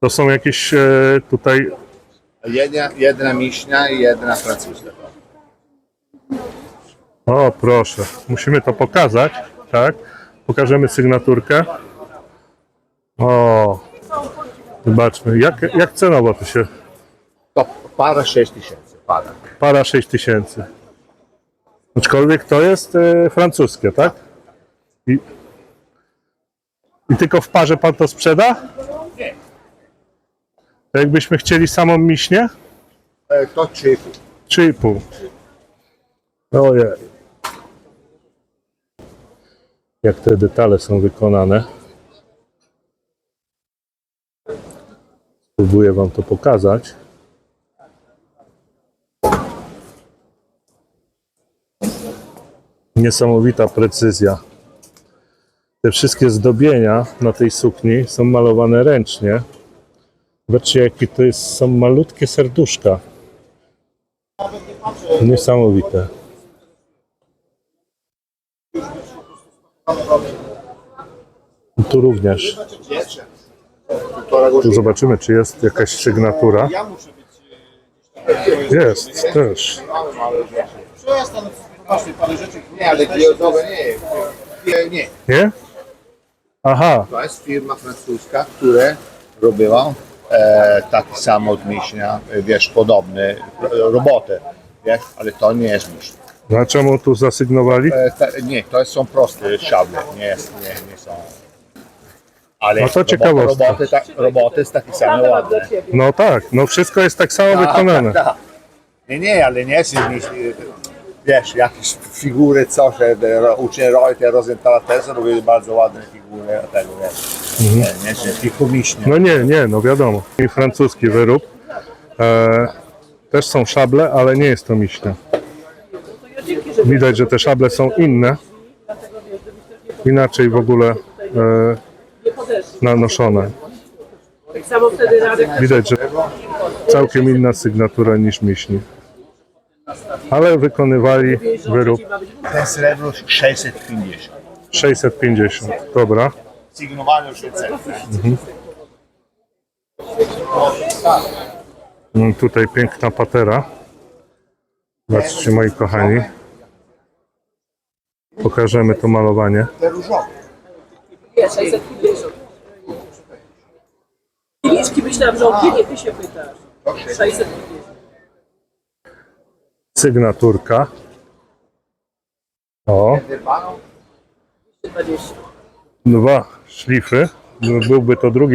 To są jakieś e, tutaj. Jedna, jedna miśnia i jedna francuska. O, proszę. Musimy to pokazać, tak? Pokażemy sygnaturkę. O, zobaczmy. Jak, jak cenowo to się. To para 6 tysięcy. Para. Para 6 tysięcy. Aczkolwiek to jest e, francuskie, tak? I, I tylko w parze pan to sprzeda? Jakbyśmy chcieli samą miśnię? E, To 3,5. 3,5. Ojej. Jak te detale są wykonane. Spróbuję Wam to pokazać. Niesamowita precyzja. Te wszystkie zdobienia na tej sukni są malowane ręcznie. Zobaczcie, jakie to jest, są malutkie serduszka. Niesamowite. Tu również. Tu zobaczymy, czy jest jakaś sygnatura. Jest też. Nie? Aha, To jest firma francuska, która robiła taki sam od miśnia, e, wiesz, podobne e, roboty. Wiesz, ale to nie jest miśnia. na czemu tu zasygnowali? E, nie, to są proste szable, nie, jest, nie, nie są. Ale No to robo- ciekawostka. Roboty, ta, roboty jest takie same ładne. No tak, no wszystko jest tak samo wykonane. Tak. Nie, nie, ale nie jest nic, wiesz, jakieś figury, coś, że uczeń Reuter, Rosenthal też robili bardzo ładne figury, a tego wiesz. Nie, nie, nie. No nie, nie, no wiadomo. I francuski wyrób. E, też są szable, ale nie jest to miśnia. Widać, że te szable są inne. Inaczej w ogóle e, nanoszone. Widać, że całkiem inna sygnatura niż miśni. Ale wykonywali wyrób Ten srebro 650. 650. Dobra. Sygnowany już jest Mm, Tutaj piękna patera. Zobaczcie moi kochani. Pokażemy to malowanie. Te różowe. jest 650. Kieliszki myślałam, że o pienie ty się pytasz. 650. Sygnaturka. O, 20. dwa szlify. Byłby to drugi